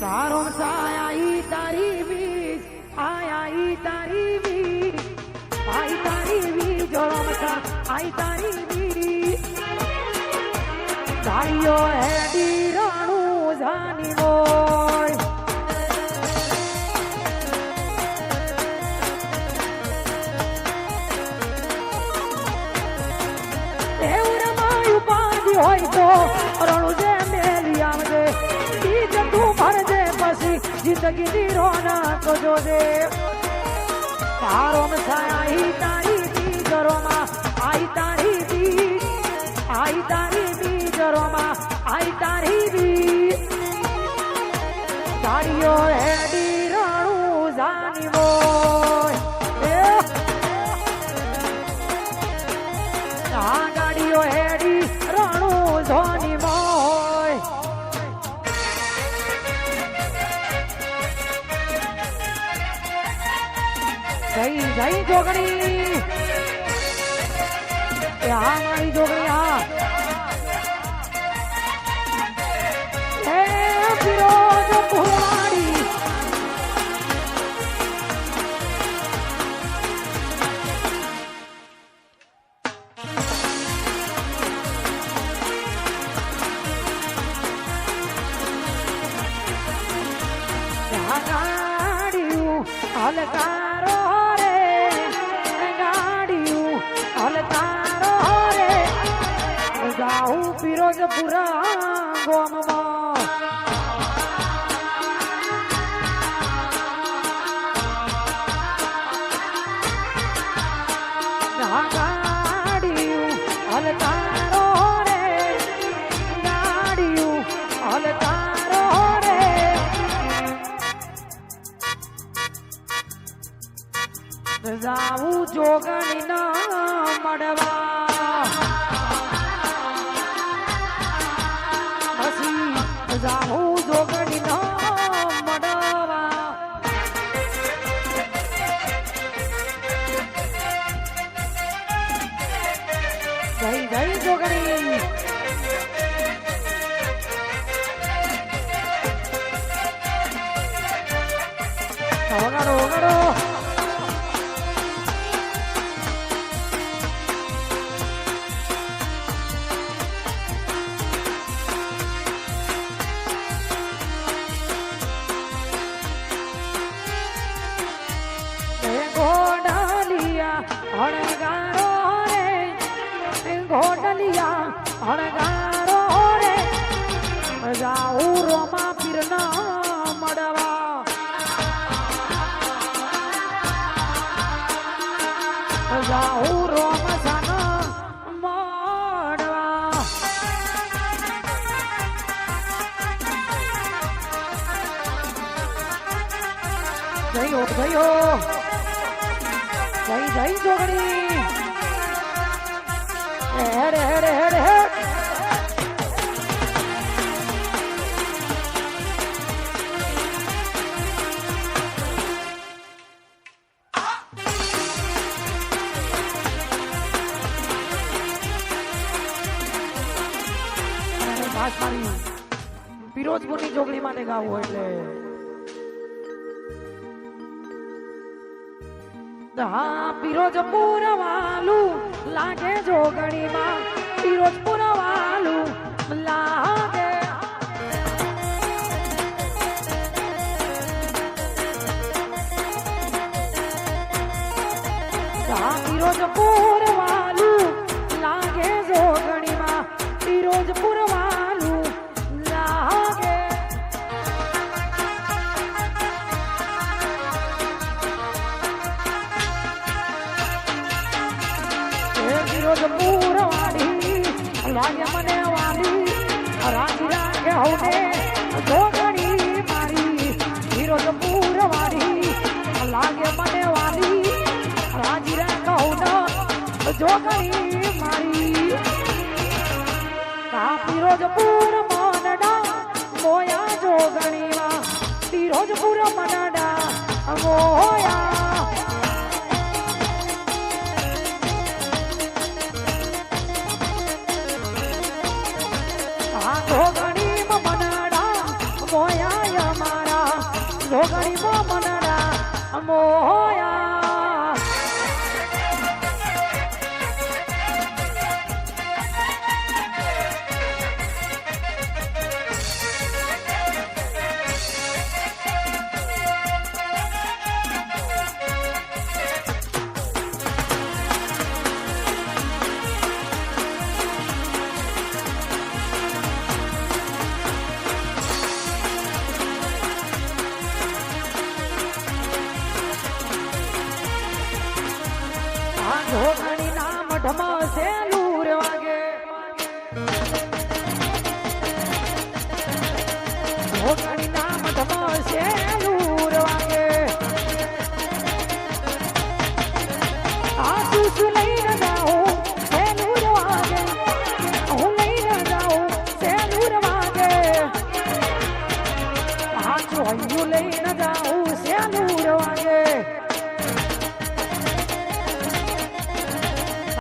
તારો ઈ તારી બીજ આયા ઈ તારી બીજ આઈ તારી વીજ જોરમસા આઈ તારી બીજ તારીઓ હેડી રાણું જાની હોય. એવું રમાયું પાડી હોય તો રણું જે મેલી આવજે. બીજ તું ભરજે પછી જિંદગીની રોનક જોજે તારો આઈ તારી બીજરોમાં, આઈ તારી બીજ, આઈ તારી બીજરોમાં, આઈ તારી બીજ. તારીઓ હેડી રણું જાની જઈ જોગણી. એ હા મારી જોગણી હા. હલકારો. હલકારો રે જાઉં ફિરોજપુરા ગોમમાં ગાડીયું હલકારો જાવું જોગણી ના મળવા. પછી જાવું જોગણી ના મળવા. જય જય જોગણી. હણગારો રે એ ગોડલિયા હણગારો રે. જાઉં રોમા પીરના મળવા. જાઉં રોમ સાના મળવા. જયો જયો જય જય જોગણી હેડ હેડ હેડ હેડ અને ખાસ મારી ફિરોજપુરની જોગણી માટે ગાવું એટલે હા ફિરોજપુર વાલું લાગે જોગણીમાં ફિરોજપુર વાલું લાગે હા ફિરોજપુર વાલું લાગે જોગણીમાં ફિરોજપુર વાળી લાગે મને વાલી રાજી રાખે હવને જોગણી મારી ફિરોજપુર વાળી લાગે મને વાલી, રાજી રાખે હવને જોગણી મારી. કા ફિરોજપુર મનડા, મોયા મોયા મારા રોગણી મો મનડા મોયા આ જોગણી ના મઢમાં સેલુર વાગે જોગણી ના મઢમાં સેલુર વાગે આ સુસુ લઈને જાઉં સેલુર વાગે હું લઈને જાઉં સેલુર વાગે આ જોયું લઈને જાઉં સેલુર